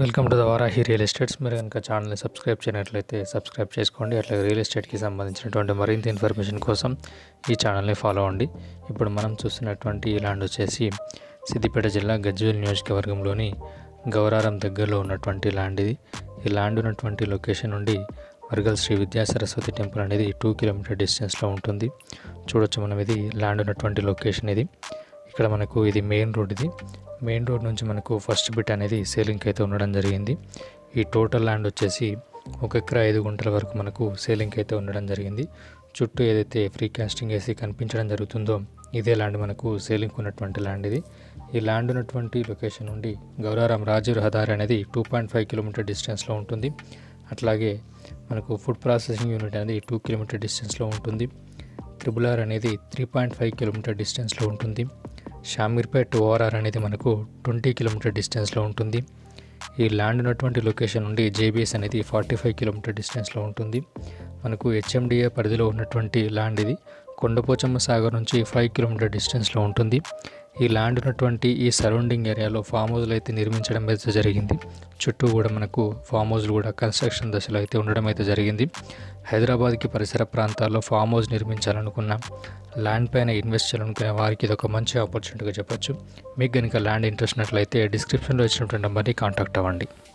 Welcome to the Varahi real estates. మీరు కనుక ఛానల్ని సబ్స్క్రైబ్ చేయనట్లయితే సబ్స్క్రైబ్ చేసుకోండి. అట్లాగే రియల్ ఎస్టేట్కి సంబంధించినటువంటి మరింత ఇన్ఫర్మేషన్ కోసం ఈ ఛానల్ని ఫాలో అవ్వండి. ఇప్పుడు మనం చూస్తున్నటువంటి ఈ ల్యాండ్ వచ్చేసి సిద్దిపేట జిల్లా గజ్వేల్ నియోజకవర్గంలోని గౌరారం దగ్గరలో ఉన్నటువంటి ల్యాండ్ ఇది. ఈ ల్యాండ్ ఉన్నటువంటి లొకేషన్ నుండి వరగల్ శ్రీ విద్యా సరస్వతి టెంపుల్ అనేది టూ కిలోమీటర్ డిస్టెన్స్లో ఉంటుంది. చూడొచ్చు మనం ఇది ల్యాండ్ ఉన్నటువంటి లొకేషన్ ఇది. ఇక్కడ మనకు ఇది మెయిన్ రోడ్ ఇది. మెయిన్ రోడ్ నుంచి మనకు ఫస్ట్ బిట్ అనేది సేలింగ్ అయితే ఉండడం జరిగింది. ఈ టోటల్ ల్యాండ్ వచ్చేసి ఒక ఎకరా ఐదు గుంటల వరకు మనకు సేలింగ్ అయితే ఉండడం జరిగింది. చుట్టూ ఏదైతే ఫ్రీ కాస్టింగ్ వేసి కనిపించడం జరుగుతుందో ఇదే ల్యాండ్ మనకు సేలింగ్ ఉన్నటువంటి ల్యాండ్ ఇది. ఈ ల్యాండ్ ఉన్నటువంటి లొకేషన్ నుండి గౌరారం రాజు రహదారి అనేది టూ పాయింట్ ఫైవ్ కిలోమీటర్ డిస్టెన్స్లో ఉంటుంది. అట్లాగే మనకు ఫుడ్ ప్రాసెసింగ్ యూనిట్ అనేది టూ కిలోమీటర్ డిస్టెన్స్లో ఉంటుంది. ట్రిబుల్ ఆర్ అనేది త్రీ పాయింట్ ఫైవ్ కిలోమీటర్ డిస్టెన్స్లో ఉంటుంది. షామీర్పేట్ ఓఆర్ఆర్ అనేది మనకు ట్వంటీ కిలోమీటర్ డిస్టెన్స్లో ఉంటుంది. ఈ ల్యాండ్ ఉన్నటువంటి లొకేషన్ నుండి జేబీఎస్ అనేది ఫార్టీ ఫైవ్ కిలోమీటర్ డిస్టెన్స్లో ఉంటుంది. మనకు హెచ్ఎండిఏ పరిధిలో ఉన్నటువంటి ల్యాండ్ ఇది. కొండపోచమ్మ సాగర్ నుంచి ఫైవ్ కిలోమీటర్ డిస్టెన్స్లో ఉంటుంది. ఈ ల్యాండ్ ఉన్నటువంటి ఈ సరౌండింగ్ ఏరియాలో ఫామ్ హౌస్లు అయితే నిర్మించడం అయితే జరిగింది. చుట్టూ కూడా మనకు ఫామ్ హౌస్లు కూడా కన్స్ట్రక్షన్ దశలో అయితే ఉండడం అయితే జరిగింది. హైదరాబాద్కి పరిసర ప్రాంతాల్లో ఫామ్ హౌస్ నిర్మించాలనుకున్న ల్యాండ్ పైన ఇన్వెస్ట్ చేయాలనుకునే వారికి ఇది ఒక మంచి ఆపర్చునిటీగా చెప్పొచ్చు. మీకు కనుక ల్యాండ్ ఇంట్రెస్ట్ ఉన్నట్లయితే డిస్క్రిప్షన్లో ఇచ్చినటువంటి నెంబర్ని కాంటాక్ట్ అవ్వండి.